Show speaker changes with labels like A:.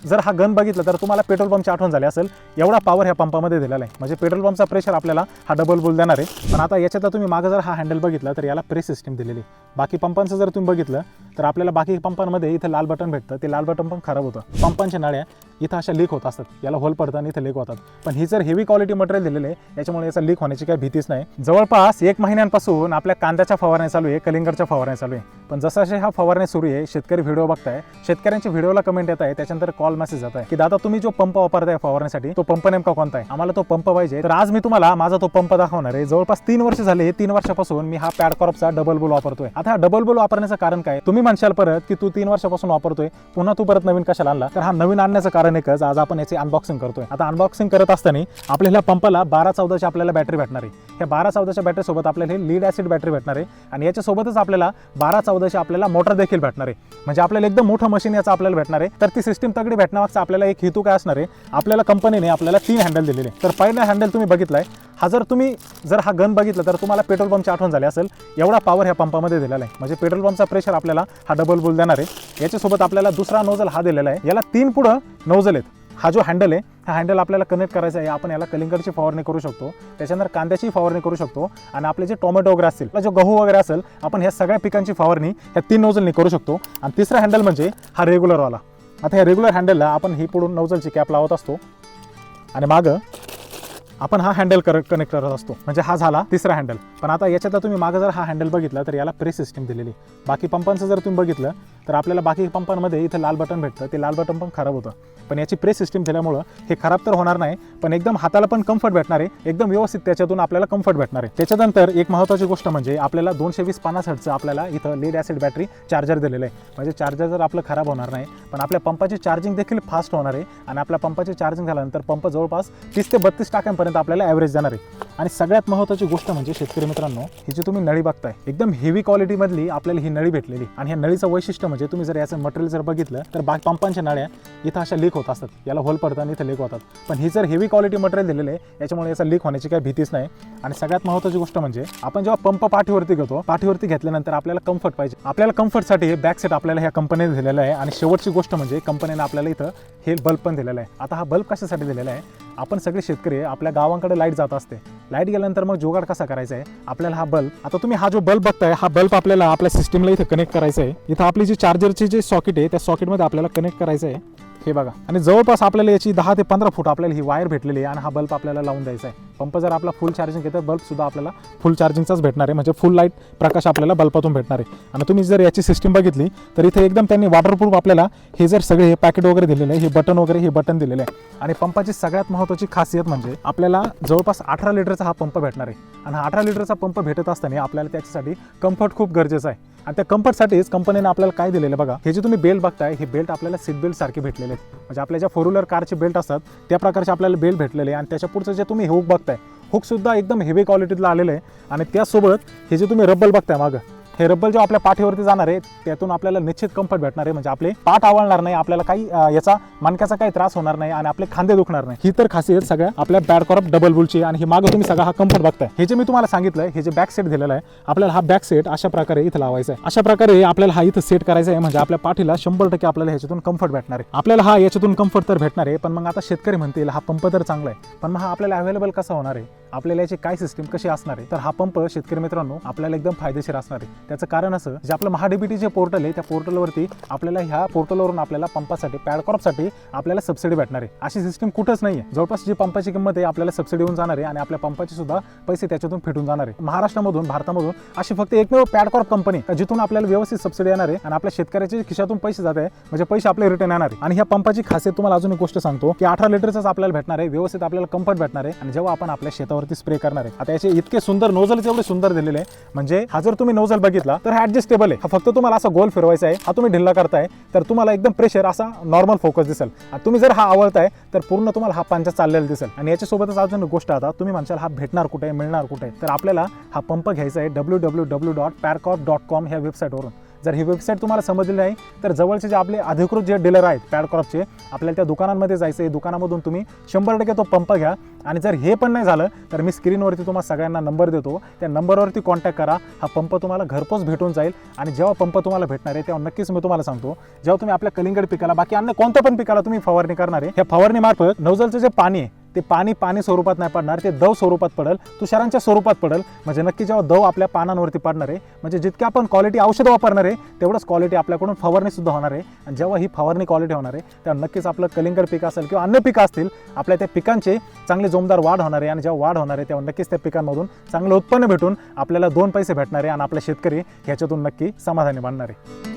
A: जर हा गन बघितला तर तुम्हाला पेट्रोल पंपची आठवण झाली असेल एवढा पॉवर ह्या पंपामध्ये दिलेला आहे. म्हणजे पेट्रोल पंपचा प्रेशर आपल्याला हा डबल बोल देणार आहे. पण आता याच्यात तुम्ही मागं जर हा हँडल बघितला तर याला प्रेस सिस्टीम दिलेली बाकी पंपांचं जर तुम्ही बघितलं तर आपल्याला बाकी पंपांमध्ये इथं लाल बटन भेटतं. ते लाल बटन पण खराब होतं. पंपांच्या नळ्या इथं अशा लीक होत असतात. याला होल पडताना आणि इथं लीक होतात. पण ही जर हेवी क्वालिटी मटेरियल दिलेलं आहे याच्यामुळे याचा लीक होण्याची काही भीतीच नाही. जवळपास एक महिन्यांपासून आपल्या कांद्याच्या फवारण्या चालू आहे कलिंगरच्या फवारण्या चालू आहे. पण जसं असे हा फवारण्या सुरू आहे शेतकरी व्हिडिओ बघताय शेतकऱ्यांच्या व्हिडिओला कमेंट येत आहे त्याच्यानंतर कॉल मेसेज जात आहे की दादा तुम्ही जो पंप वापरताय फवारण्यासाठी तो पंप नेमका कोणता आहे? आम्हाला तो पंप पाहिजे. तर आज मी तुम्हाला माझा तो पंप दाखवणार आहे. जवळपास तीन वर्ष झाले तीन वर्षापासून मी हा पॅडकॉर्पचा डबल बुल वापरतोय. आता हा डबल बुल वापरण्याचं कारण काय? तुम्ही म्हणशाल परत की तू तीन वर्षापासून वापरतोय पुन्हा तू परत नवीन कशाला आणला? तर हा नवीन आणण्याचं कारण एकच आज आपण याची अनबॉक्सिंग करतोय. आता अनबॉक्सिंग करत असताना आपल्याला पंपाला बारा चौदाची आपल्याला बॅटरी भेटणार आहे. ह्या बारा चौदाच्या बॅटरी सोबत आपल्याला लीड ऍसिड बॅटरी भेटणार आहे. आणि याच्यासोबतच आपल्याला बारा चौदाची आपल्याला मोटर देखील भेटणार आहे. म्हणजे आपल्याला एकदम मोठं मशीन याचं आपल्याला भेटणार आहे. तर ती सिस्टीम तगडी भेटण्यामागचा आपल्याला एक हेतू काय असणार आहे? आपल्याला कंपनीने आपल्याला तीन हँडल दिलेले. तर पहिला हँडल तुम्ही बघितलाय. हा जर तुम्ही जर हा गन बघितला तर तुम्हाला पेट्रोल पंपची आठवण झाली असेल एवढा पॉवर ह्या पंपामध्ये दिलेला आहे. म्हणजे पेट्रोल पंपचा प्रेशर आपल्याला हा डबल बुल देणार आहे. याच्यासोबत आपल्याला दुसरा नोजल हा दिलेला आहे. याला तीन पुढं नोजल आहेत. हा जो हँडल आहे हा हँडल आपल्याला कनेक्ट करायचा आहे. आपण याला कलिंगरची फवारणी करू शकतो. त्याच्यानंतर कांद्याची फवारणी करू शकतो. आणि आपले जे टोमॅटो वगैरे असतील जो गहू वगैरे असेल आपण ह्या सगळ्या पिकांची फवारणी ह्या तीन नोजलनी करू शकतो. आणि तिसरा हँडल म्हणजे हा रेग्युलरवाला आता ह्या रेग्युलर हँडलला आपण ही पुढून नोजलची कॅप लावत असतो. आणि मागं आपण हा हँडल कर कनेक्ट करत असतो. म्हणजे हा झाला तिसरा हँडल पण आता याच्यात तुम्ही मागं जर हा हँडल बघितला तर याला प्रेस सिस्टीम दिलेली. बाकी पंपांचं जर तुम्ही बघितलं तर आपल्याला बाकी पंपांमध्ये इथं लाल बटन भेटतं. ते लाल बटन पण खराब होतं. पण याची प्रेस सिस्टीम दिल्यामुळं हे खराब तर होणार नाही पण एकदम हाताला पण कम्फर्ट भेटणार आहे. एकदम व्यवस्थित त्याच्यातून आपल्याला कम्फर्ट भेटणार आहे. त्याच्यानंतर एक महत्त्वाची गोष्ट म्हणजे आपल्याला दोनशे वीस पन्नास हटचं आपल्याला इथं लेड ॲसिड बॅटरी चार्जर दिलेलं आहे. म्हणजे चार्जर जर आपलं खराब होणार नाही पण आपल्या पंपाची चार्जिंग देखील फास्ट होणार आहे. आणि आपल्या पंपाची चार्जिंग झाल्यानंतर पंप जवळपास तीस ते बत्तीस टाक्यांपर्यंत आपल्याला ॲव्हरेज देणार आहे. आणि सगळ्यात महत्त्वाची गोष्ट म्हणजे शेतकरी मित्रांनो ही जी तुम्ही नळी बघताय एकदम हेवी क्वालिटीमधली आपल्याला ही नळी भेटलेली. आणि ह्या नळीचं वैशिष्ट्य म्हणजे तुम्ही जर याचं मटेरियल जर बघितलं तर बाग पंपांच्या नळ्या इथं अशा लीक होत असतात. याला होल पडतात इथं लीक होतात. पण ही जर हेवी क्वालिटी मटेरियल दिलेलं आहे याच्यामुळे याचा लीक होण्याची काही भीतीच नाही. आणि सगळ्यात महत्त्वाची गोष्ट म्हणजे आपण जेव्हा पंप पाठीवरती घेतो पाठीवरती घेतल्यानंतर आपल्याला कम्फर्ट पाहिजे. आपल्याला कम्फर्टसाठी हे बॅक सेट आपल्याला ह्या कंपनीने दिलेलं आहे. आणि शेवटची गोष्ट म्हणजे कंपनीने आपल्याला इथं हे बल्ब पण दिलेला आहे. आता हा बल्ब कशासाठी दिलेला आहे? आपण सगळे शेतकरी आपल्या गावांकडे लाइट जात असते. लाइट गेल्यानंतर मग जोगाड कसा करायचा आहे? आपल्याला हा बल्ब आता तुम्ही हा जो बल्ब बघताय हा बल्ब आपल्याला आपल्या सिस्टीमला इथं कनेक्ट करायचा आहे. इथं आपली जी चार्जरची जे सॉकेट आहे त्या सॉकेटमध्ये आपल्याला कनेक्ट करायचं आहे. हे बघा. आणि जवळपास आपल्याला याची दहा ते पंधरा फूट आपल्याला ही वायर भेटलेली आहे आणि हा बल्ब आपल्याला लावून द्यायचा आहे. पंप जर आपला फुल चार्जिंग घेतं बल्बसुद्धा आपल्याला फुल चार्जिंगचाच भेटणार आहे. म्हणजे फुल लाइट प्रकाश आपल्याला बल्बातून भेटणार आहे. आणि तुम्ही जर याची सिस्टीम बघितली तर इथे एकदम त्यांनी वॉटरप्रूफ आपल्याला हे जर सगळे हे पॅकेट वगैरे दिलेले आहे हे बटन वगैरे हे बटन दिलेले आहे. आणि पंपाची सगळ्यात महत्त्वाची खासियत म्हणजे आपल्याला जवळपास अठरा लिटरचा हा पंप भेटणार आहे. आणि हा अठरा लिटरचा पंप भेटत असताना आपल्याला त्याच्यासाठी कम्फर्ट खूप गरजेचं आहे. आणि त्या कम्फर्टसाठीच कंपनीने आपल्याला काय दिलेलं आहे बघा हे जे तुम्ही बेल्ट बघताय हे बेल्ट आपल्याला सीट बेल्ट सारखे भेटलेले आहेत. म्हणजे आपल्या ज्या फोर व्हीलर कारचे बेल्ट असतात त्या प्रकारचे आपल्याला बेल्ट भेटलेले आहे. आणि त्याच्या पुढचं जे तुम्ही हुक बघताय हुकसुद्धा एकदम हेवी क्वालिटीतला आलेलं आहे. आणि त्यासोबत हे जे तुम्ही रब्बल बघताय मागं हे रब्बल जेव्हा आपल्या पाठीवरती जाणार आहे त्यातून आपल्याला निश्चित कम्फर्ट भेटणार आहे. म्हणजे आपले पाठ आवळणार नाही आपल्याला काही याचा मणक्याचा काही त्रास होणार नाही आणि आपले खांदे दुखणार नाही. ही तर खासियत सगळ्या आपल्या बॅड कॉरप डबल बुलची आणि ही मागं तुम्ही सगळा हा कम्फर्ट बघताय. हे जे मी तुम्हाला सांगितलं हे जे बॅक सेट दिलेलं आहे आपल्याला हा बॅक सेट अशा प्रकारे इथं लावायचा आहे. अशा प्रकारे आपल्याला हा इथं सेट करायचा आहे म्हणजे आपल्या पाठीला शंभर टक्के आपल्याला ह्याच्यातून कम्फर्ट भेटणार आहे. आपल्याला हा याच्यातून कम्फर्ट तर भेटणार आहे पण मग आता शेतकरी म्हणतील हा पंप तर चांगला आहे पण मग हा आपल्याला अवेलेबल कसा होणार आहे? आपल्याला याची काय सिस्टीम कशी असणार आहे? तर हा पंप शेतकरी मित्रांनो आपल्याला एकदम फायदेशीर असणार आहे. त्याचं कारण असं जे आपलं महाडीबीटी जे पोर्टल आहे त्या पोर्टलवरती आपल्याला ह्या पोर्टलवरून आपल्याला पंपासाठी पॅडक्रॉपसाठी आपल्याला सबसिडी भेटणार आहे. अशी सिस्टीम कुठंच नाही आहे जवळपास जी पंपाची किंमत आहे आपल्याला सबसिडी होऊन जाणार आहे आणि आपल्या पंपाचे सुद्धा पैसे त्याच्यातून फिटून जाणार आहे. महाराष्ट्रामधून भारतामधून अशी फक्त एकमेव पॅडक्रॉप कंपनी जिथून आपल्याला व्यवस्थित सबसिडी येणार आहे आणि आपल्या शेतकऱ्याच्या खिशातून पैसे जात आहे म्हणजे पैसे आपले रिटर्न येणार आहे. आणि ह्या पंपाची खासियत तुम्हाला अजून एक गोष्ट सांगतो की अठरा लिटरचाच आपल्याला भेटणार आहे व्यवस्थित आपल्याला कम्फर्ट भेटणार आहे. आणि जेव्हा आपण आपल्या त्याच्यावरती स्प्रे करणार आहे. आता याचे इतके सुंदर नोझल एवढे सुंदर दिलेले आहे. म्हणजे हा जर तुम्ही नोझल बघितला तर हा ऍडजस्टेबल आहे. हा फक्त तुम्हाला असा गोल फिरवायचा आहे. हा तुम्ही ढिल्ला करताय तर तुम्हाला एकदम प्रेशर असा नॉर्मल फोकस दिसेल. आणि तुम्ही जर हा आवडताय तर पूर्ण तुम्हाला हा पंचा चाललेला दिसेल. आणि याच्यासोबतच अजून एक गोष्ट आता तुम्ही म्हणशाल हा भेटणार कुठे मिळणार कुठे? तर आपल्याला हा पंप घ्यायचा आहे W W W dot parcop dot com ह्या वेबसाईटवरून जर ही वेबसाईट तुम्हाला समजली नाही तर जवळचे जे आपले अधिकृत जे डीलर आहेत पॅडक्रॉपचे आपल्याला त्या दुकानांमध्ये जायचं आहे दुकानामधून तुम्ही शंभर टक्के तो पंप घ्या. आणि जर हे पण नाही झालं तर मी स्क्रीनवरती तुम्हाला सगळ्यांना नंबर देतो. त्या नंबरवरती कॉन्टॅक्ट करा. हा पंप तुम्हाला घरपोच भेटून जाईल. आणि जेव्हा पंप तुम्हाला भेटणार आहे तेव्हा नक्कीच मी तुम्हाला सांगतो जेव्हा तुम्ही आपल्या कलिंगड पिकाला बाकी अन्य कोणत्या पण पिकाला तुम्ही फवारणी करणार आहे या फवारणीमार्फत नवजलचं जे पाणी आहे ते पाणी पाणी स्वरूपात नाही पडणार ते दव स्वरूपात पडेल तुषारांच्या स्वरूपात पडेल. म्हणजे नक्की जेव्हा दव आपल्या पानांवरती पडणार आहे म्हणजे जितके आपण क्वालिटी औषध वापरणार आहे तेवढंच क्वालिटी आपल्याकडून फवारणीसुद्धा होणार आहे. आणि जेव्हा ही फवारणी क्वालिटी होणार आहे तेव्हा नक्कीच आपलं कलिंगड पीक असेल किंवा अन्य पिकं असतील आपल्या त्या पिकांचे चांगले जोमदार वाढ होणार आहे. आणि जेव्हा वाढ होणार आहे तेव्हा नक्कीच त्या पिकांमधून चांगलं उत्पन्न भेटून आपल्याला दोन पैसे भेटणार आहे आणि आपले शेतकरी ह्याच्यातून नक्की समाधानी मानणार आहे.